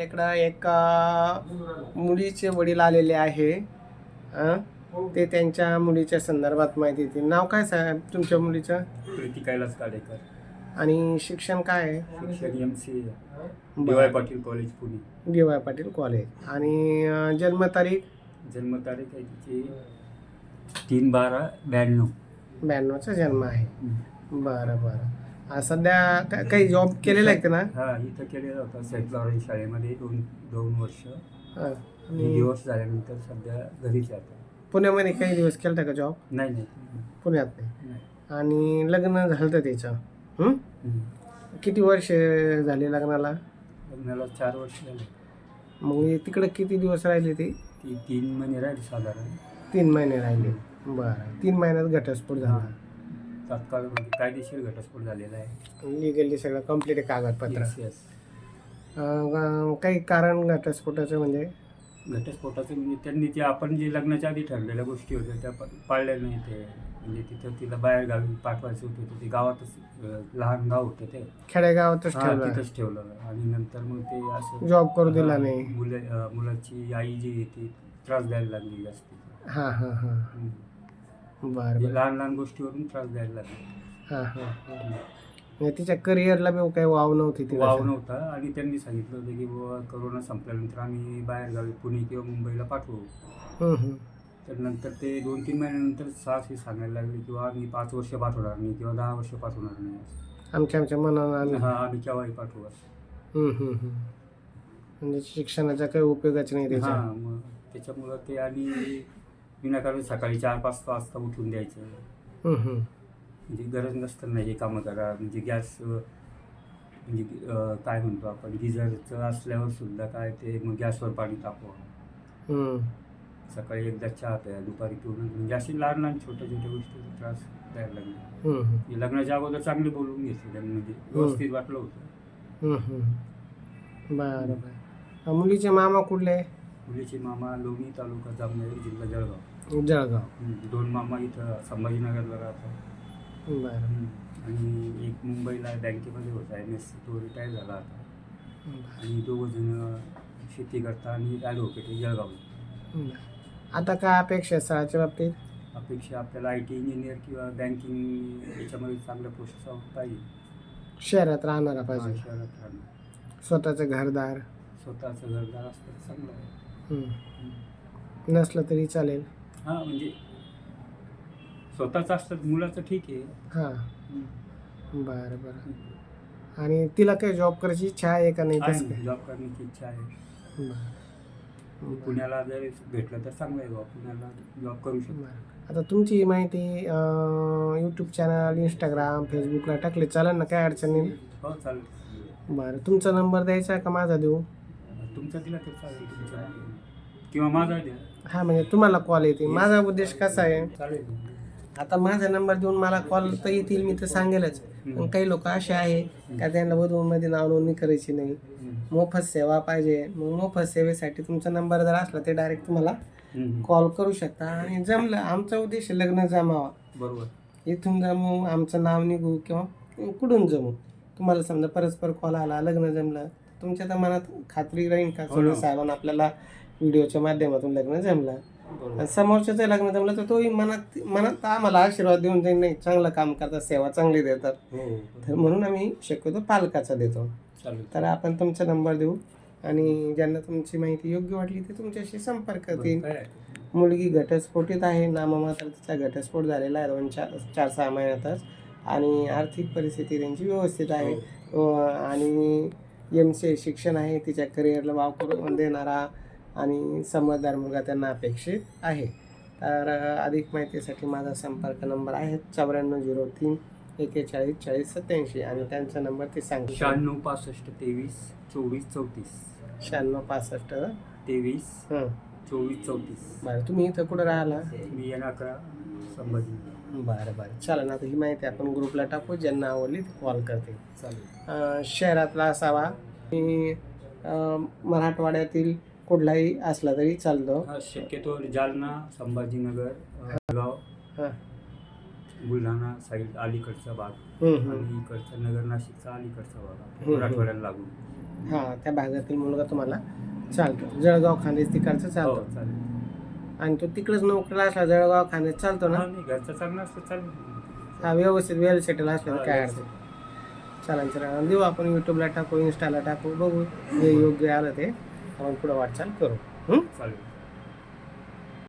इकडं एक मुलीचे वडील आलेले आहे. ते त्यांच्या मुलीच्या संदर्भात माहिती देतील. नाव काय साहेब तुमच्या मुलीचं? प्रीती कैलास काडेकर आणि शिक्षण काय आहे? शिक्षण M C D Y Patil college Pune. D Y Patil college आणि अ, जन्मतारीख? जन्मतारीख आहे तिची तीन बारा ब्याण्णव. ब्याण्णवचा जन्म आहे. बरं बरं. आ, सध्या का- काही जॉब केलेला आहे का ना? हा इथं केलेला होता सेंट लॉरेन्स शाळेमध्ये दोन दोन वर्ष. हा. आणि दिवस झाल्यानंतर सध्या घरीच आहे आता. पुण्यामध्ये काही दिवस केला का जॉब नाही नाही. पुण्यात नाही. नाही. आणि लग्न झालं होतं त्याचं. हं? हम्म. किती वर्ष झाली लग्नाला? लग्नाला चार वर्ष झाले. मग तिकडे किती दिवस राहिले ते? ती तीन महिने राहील साधारण. तीन महिने राहिले. बरं. तीन महिन्यात घटस्फोट झाला. तात्काळ म्हणजे कायदेशीर घटस्फोट झालेला आहे. लिगली सगळं कंप्लीट आहे कागदपत्र. Yes, yes. अं, काही कारण घटस्फोटाचं म्हणजे? घटस्फोटाचं म्हणजे त्यांनी ते आपण जे लग्नाच्या आधी ठरलेल्या गोष्टी होत्या त्या पण पाळल्या नाही ते. म्हणजे तिथं तिला बाहेर गावी पाठवायचं होतं तर ते गावातच अं, लहान गाव होतं ते. खेडेगावातच हा, ठेवलं. तिथंच ठेवलं. आणि नंतर मग ते असं जॉब करू दिला हा, नाही. मुलं अं, मुलाची आई जी आहे ती त्रास द्यायला लागली जास्त. हां हां हां. हम्म. बरं बरं. लहान लहान गोष्टीवरून त्रास द्यायला लागली. हां हां म्हणजे तिच्या करिअरला बी काही वाव नव्हती ती वाव नव्हता. आणि त्यांनी सांगितलं होतं की बुवा करोना संपल्यानंतर आम्ही बाहेर गावी पुणे किंवा मुंबईला पाठवू. हं, हं. तर नंतर ते दोन तीन महिन्यानंतर साहसी सांगायला लागले किंवा आम्ही पाच वर्ष पाठवणार नाही किंवा दहा वर्ष पाठवणार नाही. आमच्या आमच्या मनानं आम्ही हा आम्ही केव्हाही पाठवू असं. हं, हं, हं. म्हणजे शिक्षणाचा काही उपयोगाच नाही हा मग त्याच्यामुळं ते आणि विनाकारण सकाळी चार पाच वाजता उठून द्यायचं. म्हणजे गरज नसताना हे कामं करा. म्हणजे गॅस म्हणजे काय म्हणतो आपण गिझरचं असल्यावर सुद्धा काय ते मग गॅसवर पाणी तापवा. सकाळी एकदा चहा प्या दुपारी पिऊन. म्हणजे अशी लहान लहान छोट्या छोट्या गोष्टीचा त्रास द्यायला लागले लग्नाच्या अगोदर चांगले बोलून घेतले त्यांनी. म्हणजे व्यवस्थित वाटलं होतं. बरं बरं. मुलीचे मामा कुठले? मुलीचे मामा लोणी तालुका जामनेर जिल्हा जळगाव जळगाव हम्म. दोन मामा इथं संभाजीनगरला राहतात बरं हम्म. आणि एक मुंबईला बँकेमध्ये होता एम एस सी तो रिटायर झाला आता बरं. आणि दोघं जण शेती करता आणि ॲडव्होकेट आहे जळगावला बरं. आता काय अपेक्षा आहे स्थळाच्या बाबतीत अपेक्षा आपल्याला आय टी इंजिनियर किंवा बँकिंग याच्यामध्ये चांगल्या पोस्ट पाहिजे शहरात राहणारा पाहिजे शहरात राहणं स्वतःचं घरदार स्वतःचं घरदार असतं चांगलं आहे. नसलं तरी चालेल. हां म्हणजे स्वतःचं असतं मुलाचं ठीक आहे. हां. हम्म. बरं बरं. आणि तिला काही जॉब करायची इच्छा आहे का नाही? आहे कसं ना, काय? जॉब करण्याची इच्छा आहे. बरं. बरं. पुण्याला जर भेटलं तर चांगलं आहे बा पुण्याला जॉब करू शकतो. बरं. आता तुमची माहिती यूट्यूब चॅनल इंस्टाग्राम फेसबुकला टाकले. चालेल ना काय अडचण नाही हो चालेल. बरं. तुमचा नंबर द्यायचा का माझा देऊ? तुमचा दिला तर चालेल तुमचा किंवा माझा द्या. हा म्हणजे तुम्हाला कॉल येते. माझा उद्देश कसा आहे? चालेल. आता माझा नंबर देऊन मला कॉल तर येतील मी तर सांगेलच. पण काही लोक असे आहे का त्यांना वधूमध्ये नाव नोंदणी करायची नाही. मोफत सेवा पाहिजे. मग मोफत सेवेसाठी तुमचा नंबर जर असला ते डायरेक्ट तुम्हाला. कॉल करू शकता. आणि जमलं आमचा उद्देश लग्न जमावा. बरोबर. इथून जमू आमचं नाव निघू किंवा कुठून जमू? तुम्हाला समजा परस्पर कॉल आला लग्न जमलं तुमच्या तर मनात खात्री राहील का हो ना. सोनी साहेबांना आपल्याला व्हिडिओच्या माध्यमातून लग्न जमलं. आणि समोरच्याचं लग्न जमलं तर तोही मनात मनात आम्हाला आशीर्वाद देऊन जाईल नाही चांगलं काम करतात सेवा चांगली देतात. हो तर म्हणून आम्ही शक्यतो पालकाचा देतो. तर आपण तुमचा नंबर देऊ. आणि ज्यांना तुमची माहिती योग्य वाटली ते तुमच्याशी संपर्क करतील? मुलगी घटस्फोटीत आहे. नाममात्र तिचा घटस्फोट झालेला आहे. दोन चार चार सहा महिन्यातच. आणि आर्थिक परिस्थिती त्यांची व्यवस्थित आहे. व आणि एम सी शिक्षण आहे. तिच्या करिअरला वाव करून देणारा आणि समजदार मुलगा त्यांना अपेक्षित आहे. तर अधिक माहितीसाठी माझा संपर्क नंबर आहे चौऱ्याण्णव झिरो तीन एकेचाळीस चाळीस सत्याऐंशी आणि त्यांचा नंबर ते सांगतो. शहाण्णव पासष्ट तेवीस चोवीस चौतीस. शहाण्णव पासष्ट. तेवीस हं. चोवीस चौतीस. बरं तुम्ही इथं कुठं राहिला? मी एन अकरा संभाजी. बरं बरं. चालेल आता ही माहिती आपण ग्रुपला टाकू ज्यांना आवडली ते कॉल करते चालेल. शहरातला असावा. अं, मराठवाड्यातील कुठलाही असला तरी चालतो. हा शक्यतो जालना संभाजीनगर अं, गाव हां. बुलढाणा साईड अलीकडचा भाग हम्म, हम्म. आणि इकडचा नगर नाशिकचा अलीकडचा भाग हम्म. मराठवाड्याला लागून. हा त्या भागातील मुलगा तुम्हाला चालतो. जळगाव खांदेच तिकडचं हो चालतो. चालेल. आणि तो तिकडच नोकरीला असला जळगाव खांदेच चालतो ना? हा, नाही घरचं चांगलं असतं चालेल. हा व्यवस्थित वेल सेटल असलं तर काय. अडचण चालेल चालेल देऊ आपण युट्यूबला टाकू इन्स्टाला टाकू बघू. जे योग्य आलं ते. आपण पुढे वाटचाल करू. चालेल.